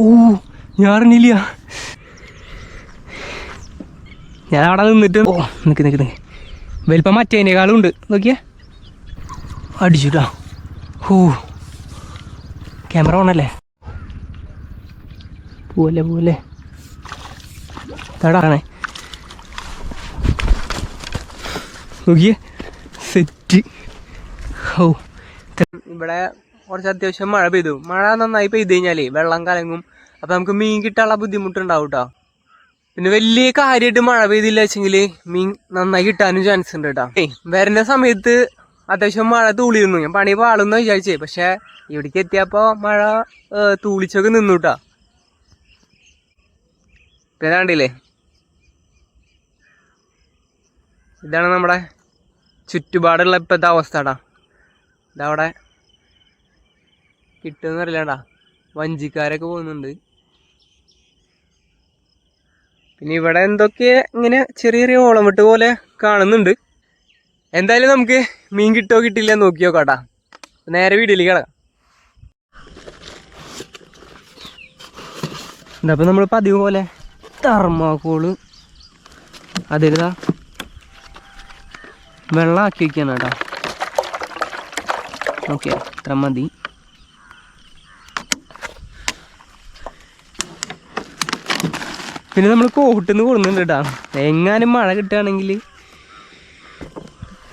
ഓ ഞാൻ അറിഞ്ഞില്ല ഞാൻ അവിടെ നിന്നിട്ട് ഓ നിക്ക് നിക്ക് നിക്ക്. വലിപ്പം മറ്റേനേക്കാളും ഉണ്ട്. നോക്കിയേ. അടിച്ചുട്ടാ ഹൂ. ക്യാമറ ഓണല്ലേ പോലെ പോലെ തടാണേ നോക്കിയേ. സെറ്റ്. ഹോ. ഇവിടെ കുറച്ച് അത്യാവശ്യം മഴ പെയ്തു. മഴ നന്നായി പെയ്ത് കഴിഞ്ഞാലേ വെള്ളം കലങ്ങും. അപ്പൊ നമുക്ക് മീൻ കിട്ടാനുള്ള ബുദ്ധിമുട്ടുണ്ടാവും കേട്ടോ പിന്നെ വലിയ കാര്യമായിട്ട് മഴ പെയ്തില്ല വെച്ചെങ്കിൽ മീൻ നന്നായി കിട്ടാനും ചാൻസ് ഉണ്ട് കേട്ടോ ഏയ് വരുന്ന സമയത്ത് അത്യാവശ്യം മഴ തൂളിയിരുന്നു. ഞാൻ പണി പാളുന്ന വിചാരിച്ചേ. പക്ഷെ ഇവിടേക്ക് എത്തിയപ്പോൾ മഴ തൂളിച്ചൊക്കെ നിന്നു കേട്ടോ ഇതാണ്ടില്ലേ ഇതാണ് നമ്മുടെ ചുറ്റുപാടുള്ള ഇപ്പോഴത്തെ അവസ്ഥ ഇതാ ഇതവിടെ കിട്ടുമെന്നറിയില്ല വഞ്ചിക്കാരൊക്കെ പോകുന്നുണ്ട്. പിന്നെ ഇവിടെ എന്തൊക്കെ ഇങ്ങനെ ചെറിയ ചെറിയ ഓളം വിട്ട് പോലെ കാണുന്നുണ്ട്. എന്തായാലും നമുക്ക് മീൻ കിട്ടോ കിട്ടില്ല നോക്കി നോക്കാട്ടാ. നേരെ വീട്ടിലേക്ക് കിടക്കാം. എന്താ അപ്പം നമ്മൾ പതിവ് പോലെ തർമാക്കോൾ. അതിലിതാ വെള്ളമാക്കി ആക്കി കേട്ടോ ഓക്കെ ഇത്ര മതി. പിന്നെ നമ്മൾ കോട്ടുന്ന് കൊടുക്കുന്നുണ്ട് കേട്ടോ എങ്ങാനും മഴ കിട്ടുകയാണെങ്കിൽ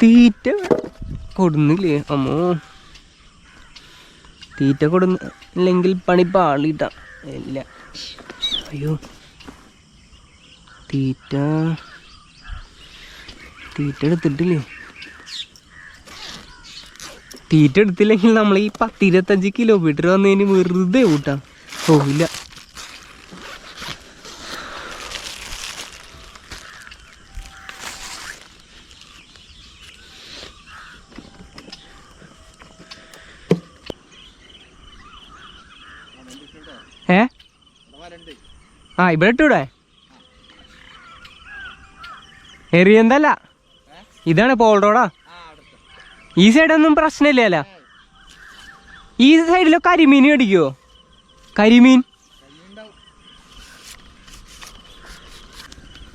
തീറ്റ കൊടുന്നില്ലേ? അമ്മോ. തീറ്റ കൊടുന്നില്ലെങ്കിൽ പണി പാളിട്ട ഇല്ല. അയ്യോ. തീറ്റ. തീറ്റ എടുത്തിട്ടില്ലേ? തീറ്റ എടുത്തില്ലെങ്കിൽ നമ്മൾ ഈ പത്തിരുപത്തഞ്ച് കിലോമീറ്റർ വന്നതിന് വെറുതെ കൂട്ടാ പോവില്ല. ഇവിടെ ഇട്ടൂടെ എറിയന്തല്ല ഇതാണ് പോൾ റോഡാ ഈ സൈഡൊന്നും പ്രശ്നമില്ലല്ലോ. ഈ സൈഡിലോ കരിമീൻ കടിക്കുവോ കരിമീൻ?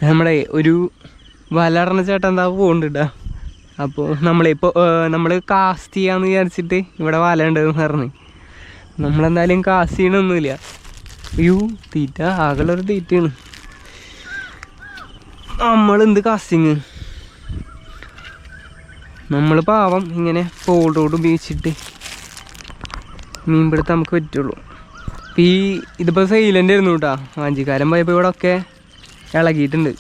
നമ്മളെ ഒരു വലറണ ചേട്ടൻ എന്താ പോണ്ടിട്ടാ അപ്പോൾ നമ്മളിപ്പോൾ നമ്മൾ കാസ്റ്റ് ചെയ്യാമെന്ന് വിചാരിച്ചിട്ട് ഇവിടെ വല ഉണ്ടെന്ന് പറഞ്ഞ്. നമ്മളെന്തായാലും കാസ്റ്റ് ചെയ്യണമൊന്നുമില്ല അയ്യോ തീറ്റ ആകെയുള്ളൊരു തീറ്റയാണ്. നമ്മളെന്ത് കാസ്റ്റിങ് നമ്മൾ പാവം ഇങ്ങനെ പോൾ റോഡ് ഉപയോഗിച്ചിട്ട് മീൻ പിടുത്തം നമുക്ക് പറ്റുള്ളൂ. ഈ ഇതിപ്പോൾ സൈലന്റ് ആയിരുന്നു കേട്ടോ വാഞ്ചിക്കാരൻ പോയപ്പോൾ ഇവിടെ ഒക്കെ ഇളകിയിട്ടുണ്ട്.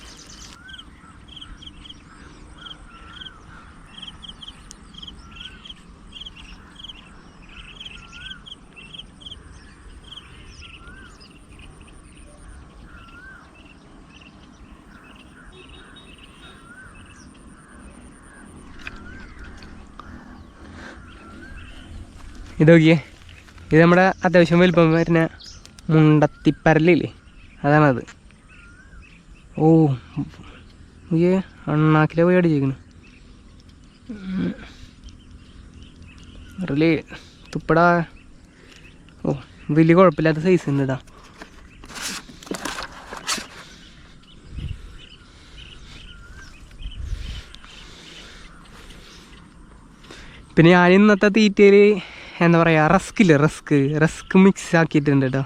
ഇത് നോക്കിയേ. ഇത് നമ്മുടെ അത്യാവശ്യം വലുപ്പം വരുന്ന മുണ്ടത്തിപ്പരലില്ലേ? അതാണത്. ഓ നോക്കിയേ അണ്ണാക്കിലെ പോയി അടിച്ചേക്കണ്. റിലേ തുപ്പടാ. ഓ വലിയ കുഴപ്പമില്ലാത്ത സൈസ് ഉണ്ട് ഇടാ പിന്നെ ഞാൻ ഇന്നത്തെ തീറ്റയിൽ എന്താ പറയുക റസ്ക് ഇല്ലേ റസ്ക്. റസ്ക് മിക്സ് ആക്കിയിട്ടുണ്ട് കേട്ടോ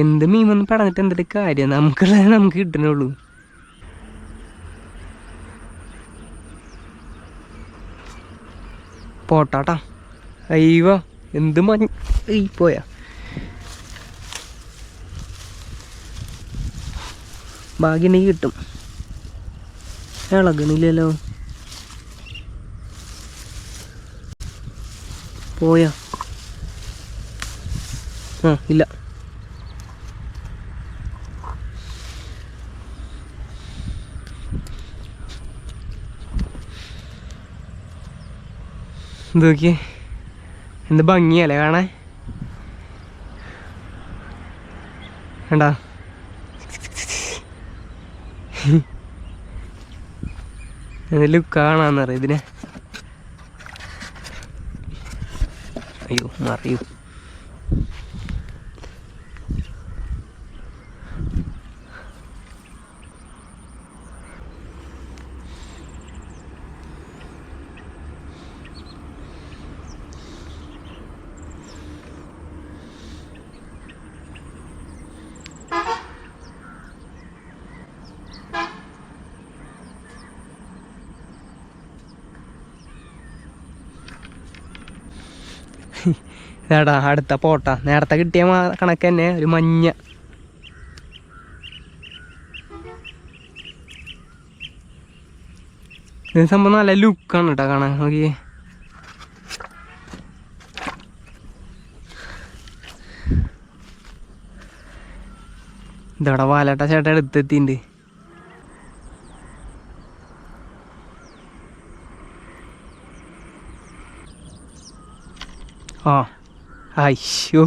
എന്ത് മീമൊന്നും പടന്നിട്ട് എന്തിട്ട് കാര്യം? നമുക്കുള്ളത് നമുക്ക് കിട്ടണുള്ളൂ പോട്ടാട്ടാ. അയ്യോ എന്ത് മഞ്ഞ. ഈ പോയാ. ഭാഗ്യണ്ടെങ്കിൽ കിട്ടും. ഇളകണില്ലല്ലോ. പോയാ? ആ ഇല്ല. ഇത് നോക്കിയേ. എന്ത് ഭംഗിയല്ലേ കാണാൻ? കണ്ടാ? എന്തെങ്കിലും കാണാന്നറിയാം ഇതിനെ? arriba, no arriba. ഇതാടാ അടുത്ത പോട്ട. നേരത്തെ കിട്ടിയ കണക്ക് തന്നെ ഒരു മഞ്ഞ. ഇത് സംഭവം നല്ല ലുക്കാണ് കേട്ടോ കാണാൻ നോക്കിയേ. ഇതവിടെ വാലട്ട ചേട്ടൻ എടുത്തെത്തിണ്ട് ആ. അയ്യോ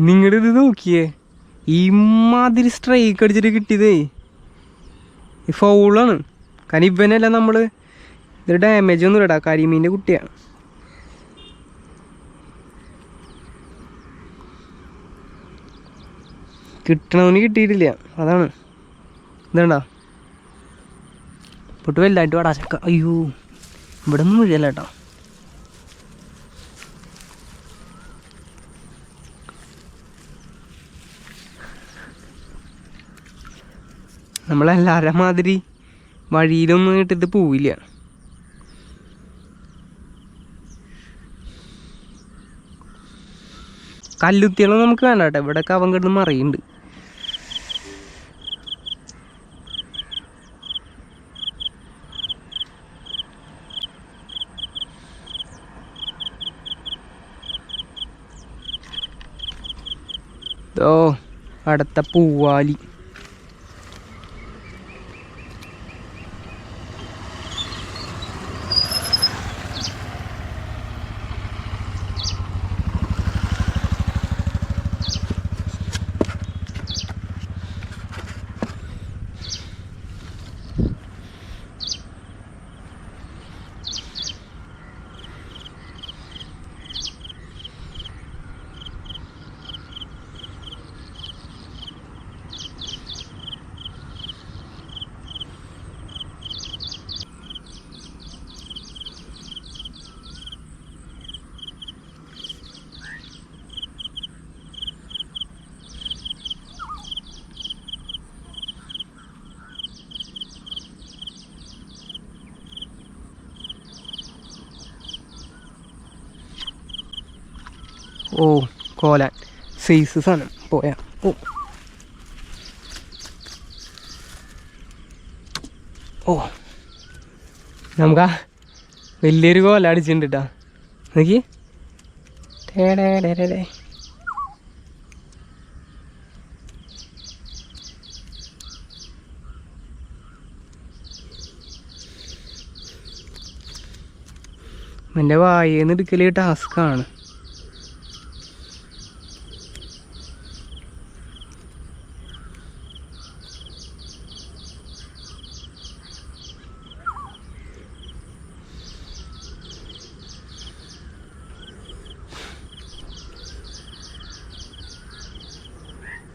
നിങ്ങളുടെ ഇത് നോക്കിയേ. ഇമാതിരി സ്ട്രൈക്ക് അടിച്ചിട്ട് കിട്ടിയതേ. ഈ ഫൗളാണ് കാരണം ഇവനല്ല നമ്മൾ ഇത് ഡാമേജ് ഒന്നും ഇടാ കരിമീന്റെ കുട്ടിയാണ് കിട്ടണമെന്ന് കിട്ടിയിട്ടില്ല അതാണ്. ഇതണ്ട പൊട്ട് വലുതായിട്ട് വാടാ ചക്ക. അയ്യോ ഇവിടെ ഒന്നും ഇല്ല കേട്ടോ. നമ്മളെല്ലാവരും മാതിരി വഴിയിലൊന്നും ഇട്ടിട്ട് പോവില്ല. കല്ലുത്തികളും നമുക്ക് വേണ്ട കേട്ടോ ഇവിടെ അവൻ കിടന്ന് മറിയുണ്ട് ഓ അടുത്ത പൂവാലി. ഓ കോലാൻ. സൈസ് സാധനം പോയാ. ഓ. ഓ. നമുക്കാ വലിയൊരു കോല അടിച്ചിട്ടുണ്ട് കേട്ടാ നോക്കി. എന്റെ എന്റെ വായേന്ന് എടുക്കൽ ടാസ്ക്കാണ്.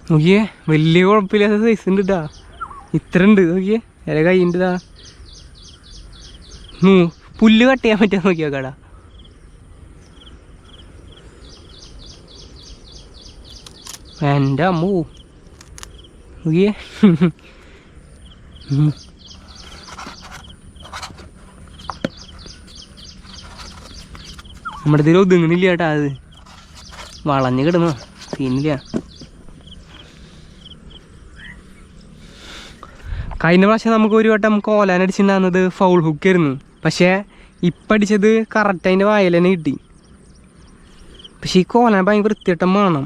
നോക്കിയേ വലിയ കുഴപ്പമില്ലാത്ത സൈസ് ഉണ്ട് കേട്ടാ ഇത്ര ഉണ്ട് നോക്കിയേ ഇല ഇതാ ഉം, പുല്ല് കട്ട് ചെയ്യാൻ പറ്റാ നോക്കിയാ കടാ എന്റെ അമ്മൂ. നോക്കിയേ. നമ്മുടെ ഇതിൽ ഒതുങ്ങണില്ല കേട്ടാ അത്. വളഞ്ഞ് കിടന്നു. സീനില്ല. കഴിഞ്ഞ പ്രാവശ്യം നമുക്ക് ഒരു വട്ടം കോലാൻ അടിച്ചിട്ടുണ്ടാകുന്നത് ഫൗൾ ഹുക്കായിരുന്നു പക്ഷേ ഇപ്പം അടിച്ചത് കറക്റ്റ് അതിന്റെ വായിൽ തന്നെ കിട്ടി. പക്ഷേ ഈ കോലാൻ ഭയങ്കര വൃത്തിയട്ടം വേണം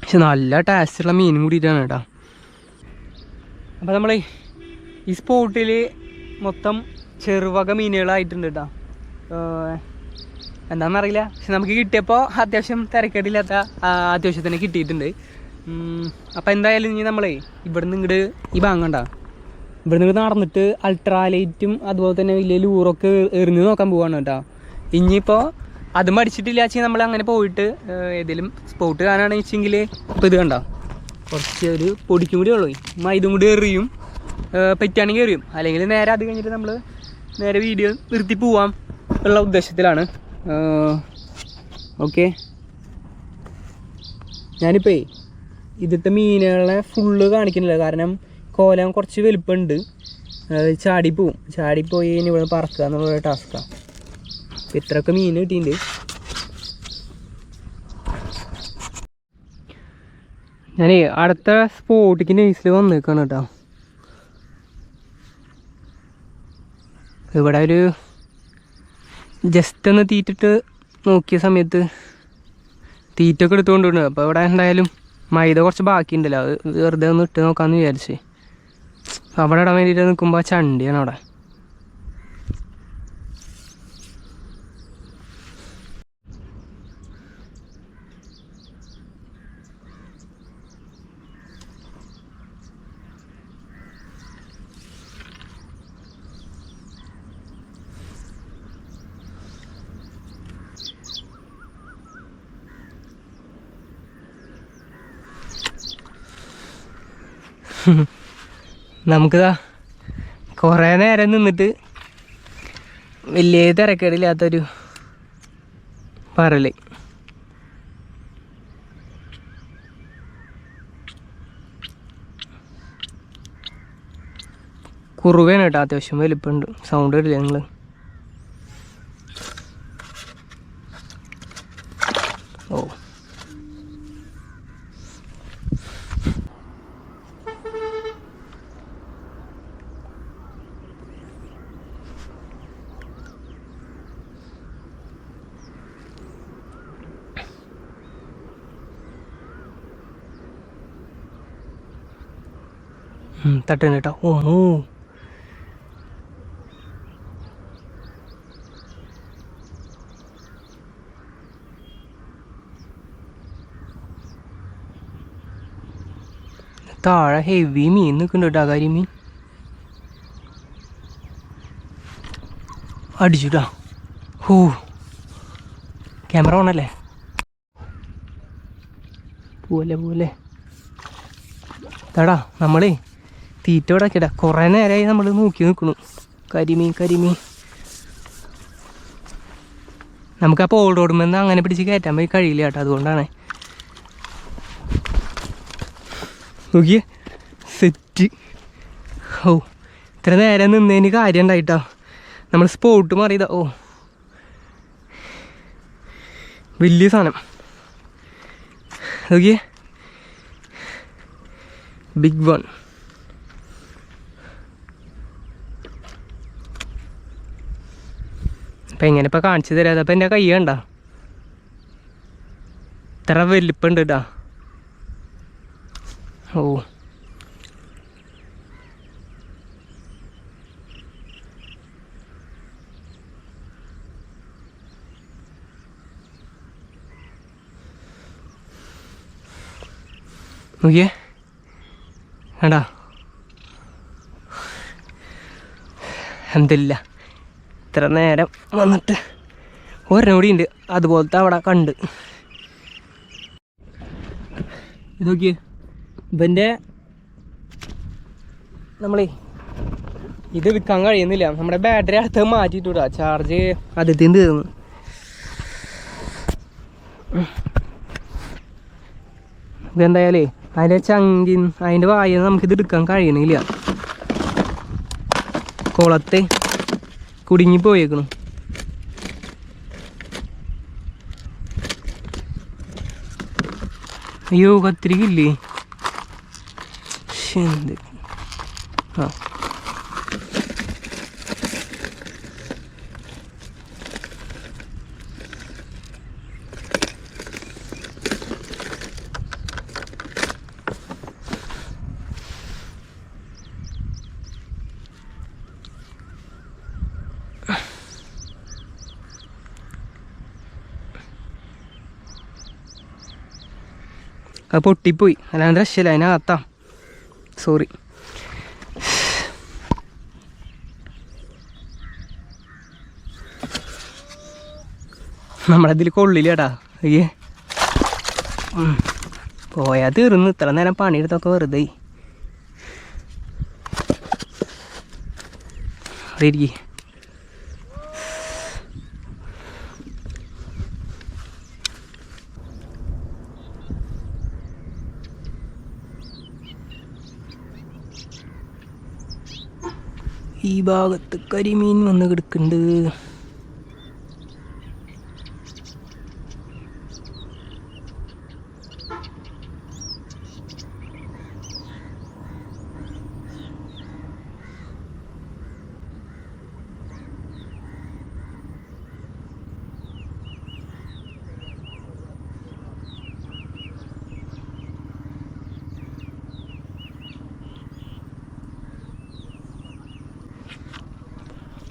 പക്ഷെ നല്ല ടേസ്റ്റുള്ള മീനും കൂടിയിട്ടാണ് കേട്ടോ. അപ്പോൾ നമ്മൾ ഈ സ്പോട്ടിൽ മൊത്തം ചെറുവക മീനുകളായിട്ടുണ്ട് കേട്ടോ. എന്താണെന്നറിയില്ല. പക്ഷെ നമുക്ക് കിട്ടിയപ്പോൾ അത്യാവശ്യം തിരക്കേടില്ലാത്ത അത്യാവശ്യത്തിന് കിട്ടിയിട്ടുണ്ട്. അപ്പോൾ എന്തായാലും ഇനി നമ്മളേ ഇവിടുന്ന് ഇങ്ങോട്ട് ഈ ഭാഗം ഇവിടുന്ന് ഇവിടെ നിന്ന് നടന്നിട്ട് അൾട്രാലൈറ്റും അതുപോലെ തന്നെ വലിയ ലൂറൊക്കെ എറിഞ്ഞ് നോക്കാൻ പോവാണ് കേട്ടോ. ഇനിയിപ്പോൾ അത് മടിച്ചിട്ടില്ല വെച്ചാൽ നമ്മൾ അങ്ങനെ പോയിട്ട് ഏതെങ്കിലും സ്പോട്ട് കാണാണെന്ന് വെച്ചെങ്കിൽ ഇപ്പോൾ ഇത് കണ്ടോ. കുറച്ച് ഒരു പൊടിക്കും കൂടി ഉള്ളൂ. മൈദും കൂടി എറിയും. പറ്റുകയാണെങ്കിൽ എറിയും. അല്ലെങ്കിൽ നേരെ അത് കഴിഞ്ഞിട്ട് നമ്മൾ നേരെ വീഡിയോ നിർത്തി പോവാം ഉള്ള ഉദ്ദേശത്തിലാണ്. ഓക്കെ ഞാനിപ്പേ ഇതിലത്തെ മീനുകളെ ഫുള്ള് കാണിക്കുന്നില്ല. കാരണം കോലം കുറച്ച് വലുപ്പമുണ്ട് ചാടിപ്പോവും. ചാടിപ്പോയി ഇനി ഇവിടെ പറക്കുക എന്നുള്ള ടാസ്ക്കാണ് ഇത്രയൊക്കെ മീൻ കിട്ടിയിട്ടുണ്ട്. ഞാനേ അടുത്ത സ്പോട്ടിക്ക് നെയ്സിൽ വന്നേക്കാണ് കേട്ടോ. ഇവിടെ ഒരു ജസ്റ്റ് ഒന്ന് തീറ്റിട്ട് നോക്കിയ സമയത്ത് തീറ്റൊക്കെ എടുത്തുകൊണ്ടിരുന്നു അപ്പോൾ ഇവിടെ എന്തായാലും മൈദ കുറച്ച് ബാക്കിയുണ്ടല്ലോ. അത് വെറുതെ ഒന്ന് ഇട്ട് നോക്കാമെന്ന് വിചാരിച്ച്. അവിടെ ഇടാൻ വേണ്ടിയിട്ട് നിൽക്കുമ്പോൾ ചണ്ടിയാണ് അവിടെ. നമുക്കിതാ കുറേ നേരം നിന്നിട്ട് വലിയ തിരക്കേടില്ലാത്തൊരു പറൽ കുറുവേണ് കേട്ടോ അത്യാവശ്യം വലിപ്പമുണ്ട് സൗണ്ട് കിട്ടില്ല നിങ്ങൾ ഓ തട്ടുന്നു കേട്ടോ ഓ ഓ. താഴെ ഹെവി മീൻ നിൽക്കുന്നുണ്ട് കേട്ടോ കാര്യം മീൻ. അടിച്ചുട്ടാ ഹൂ. ക്യാമറ ഓണല്ലേ പോലെ പോലെ. തടാ നമ്മളേ തീറ്റ ഇവിടെ ആക്കിയടാ കുറേ നേരമായി നമ്മൾ നോക്കി നിൽക്കണു കരിമീൻ കരിമീൻ. നമുക്ക് ആ റോഡുമെന്ന് അങ്ങനെ പിടിച്ച് കയറ്റാൻ പോയി കഴിയില്ല കേട്ടോ അതുകൊണ്ടാണ്. നോക്കിയേ സെറ്റ് ഓ ഇത്ര നേരം നിന്നതിന് കാര്യം ഉണ്ടായിട്ടോ. നമ്മൾ സ്പോട്ട് മാറിയതാ ഓ. വലിയ സാധനം. നോക്കിയേ. ബിഗ് വൺ അപ്പം എങ്ങനെ ഇപ്പം കാണിച്ചു തരാം. അപ്പം എന്റെ കൈ കണ്ട? ഇത്ര വലിപ്പുണ്ട് കേട്ടാ ഓ. നോക്കിയേ. വേണ്ട എന്തില്ല. ഇത്ര നേരം വന്നിട്ട് ഒരെണ്ണം ഉണ്ട്. അതുപോലത്തെ അവിടെ കണ്ട്. ഇത് നോക്കിയേ ഇവന്റെ നമ്മളേ ഇത് വിൽക്കാൻ കഴിയുന്നില്ല. നമ്മുടെ ബാറ്ററി അടുത്ത് മാറ്റിയിട്ടു ചാർജ് അതിൽ തീർന്നു ഇതെന്തായാലേ അതിന്റെ ചങ്കി അതിന്റെ വായ നമുക്കിത് എടുക്കാൻ കഴിയണില്ല. കുളത്തെ കുടുങ്ങി പോയേക്കണു അയ്യോ കത്തിരിക്കില്ലേ എന്ത്? ആ. അത് പൊട്ടിപ്പോയി. അല്ലാണ്ട് രക്ഷയില്ല അതിനകത്താം സോറി നമ്മളതിൽ കൊള്ളില്ലേടാ. അയ്യേ. പോയാൽ തീർന്ന്. ഇത്ര നേരം പണിയെടുത്തൊക്കെ വെറുതെ ഇരിക്കേ ഈ ഭാഗത്ത് കരിമീൻ വന്ന് കിടക്കുന്നുണ്ട്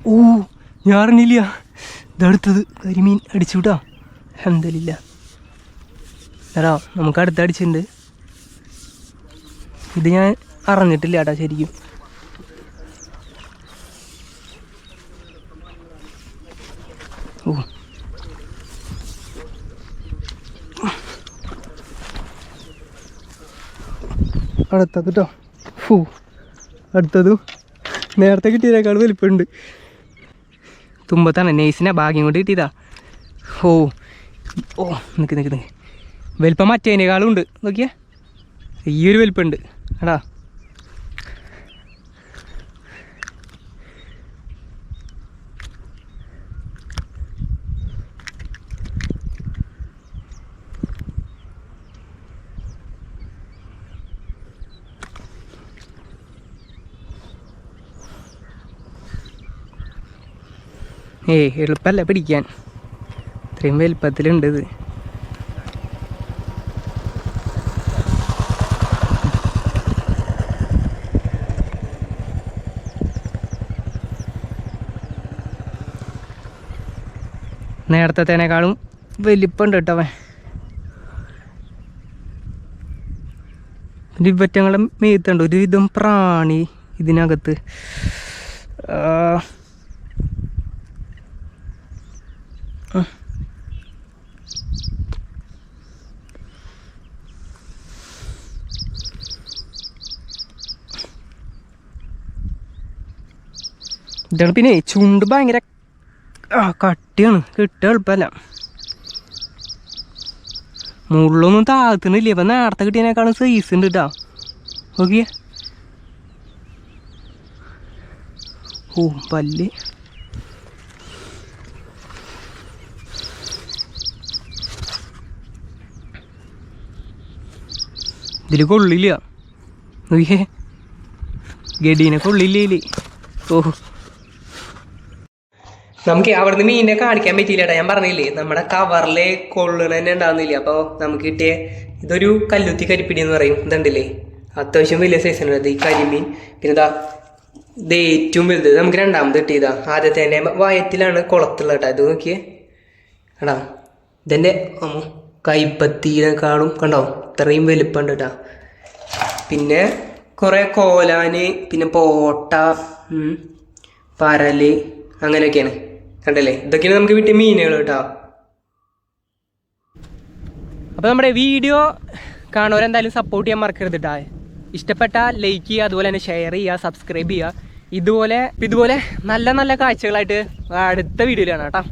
ഓ ഞാൻ അറിഞ്ഞില്ല ഇതടുത്തത് കരിമീൻ അടിച്ചു വിട്ടാ എന്തലില്ല എടാ നമുക്ക് അടുത്ത് അടിച്ചിട്ടുണ്ട്. ഇത് ഞാൻ അറിഞ്ഞിട്ടില്ല ഏട്ടാ ശരിക്കും. ഓ. അടുത്തത് കേട്ടോ. ഫൂ. അടുത്തതും നേരത്തെ കിട്ടിയതിനേക്കാൾ വലിപ്പമുണ്ട്. തുമ്പത്താണ് നെയ്സിനെ ഭാഗ്യം കൊണ്ട് കിട്ടിയതാ ഓ ഓ നിൽക്ക് നിൽക്ക് നിൽക്ക് വലിപ്പം മറ്റേനേക്കാളും ഉണ്ട്. നോക്കിയേ. ഈ ഒരു വലിപ്പമുണ്ട് എടാ ഏയ് എളുപ്പമല്ല പിടിക്കാൻ. ഇത്രയും വലിപ്പത്തിലുണ്ട് ഇത്. നേരത്തേനേക്കാളും വലിപ്പമുണ്ട് കേട്ടോ അവൻ. ഇവറ്റങ്ങളെ മേത്തുണ്ട്. ഒരുവിധം പ്രാണി ഇതിനകത്ത് ആ, ഇതാണ് പിന്നെ ചുണ്ട് ഭയങ്കര ആ കട്ടിയാണ്. കിട്ടുക എളുപ്പമല്ല. മുള്ളൊന്നും താഴ്ത്തുന്നില്ല ഇപ്പം നേരത്തെ കിട്ടിയതിനേക്കാളും സൈസ് ഉണ്ട് കേട്ടോ ഓക്കെ ഓ പല്ല്. ഇതിൽ കൊള്ളില്ല നോക്കിയേ. ഗഡീനെ കൊള്ളില്ല ഓ. നമുക്ക് അവിടുന്ന് മീനിനെ കാണിക്കാൻ പറ്റിയില്ലടാ. ഞാൻ പറഞ്ഞില്ലേ നമ്മുടെ കവറിലെ കൊള്ളണ തന്നെ ഉണ്ടാവുന്നില്ല. അപ്പോൾ നമുക്ക് കിട്ടിയ ഇതൊരു കല്ലുത്തി കരിപ്പിടി എന്ന് പറയും. ഇതുണ്ടല്ലേ? അത്യാവശ്യം വലിയ സൈസാണ് ഉണ്ട് ഈ കരിമീൻ. പിന്നെ ഇതാ ഇത് ഏറ്റവും വലുത്. നമുക്ക് രണ്ടാമത് കിട്ടിയതാ. ആദ്യത്തെ വയറ്റിലാണ് കുളത്തുള്ളത് കേട്ടോ. ഇത് നോക്കിയേ. എടാ ഇതെന്റെ കൈപ്പത്തിനേക്കാളും കണ്ടോ? ഇത്രയും വലിപ്പമുണ്ട് കേട്ടോ പിന്നെ കുറേ കോലാന് പിന്നെ പോട്ട പരൽ അങ്ങനെയൊക്കെയാണ്. കണ്ടല്ലേ? ഇതൊക്കെയാണ് നമുക്ക് കിട്ടിയ മീനുകൾ കേട്ടോ അപ്പോൾ നമ്മുടെ വീഡിയോ കാണുന്നവരെന്തായാലും സപ്പോർട്ട് ചെയ്യാൻ മറക്കരുത് കേട്ടോ ഇഷ്ടപ്പെട്ട ലൈക്ക് ചെയ്യുക അതുപോലെ തന്നെ ഷെയർ ചെയ്യുക സബ്സ്ക്രൈബ് ചെയ്യുക. ഇതുപോലെ ഇതുപോലെ നല്ല നല്ല കാഴ്ചകളായിട്ട് അടുത്ത വീഡിയോയിലാണ് കേട്ടോ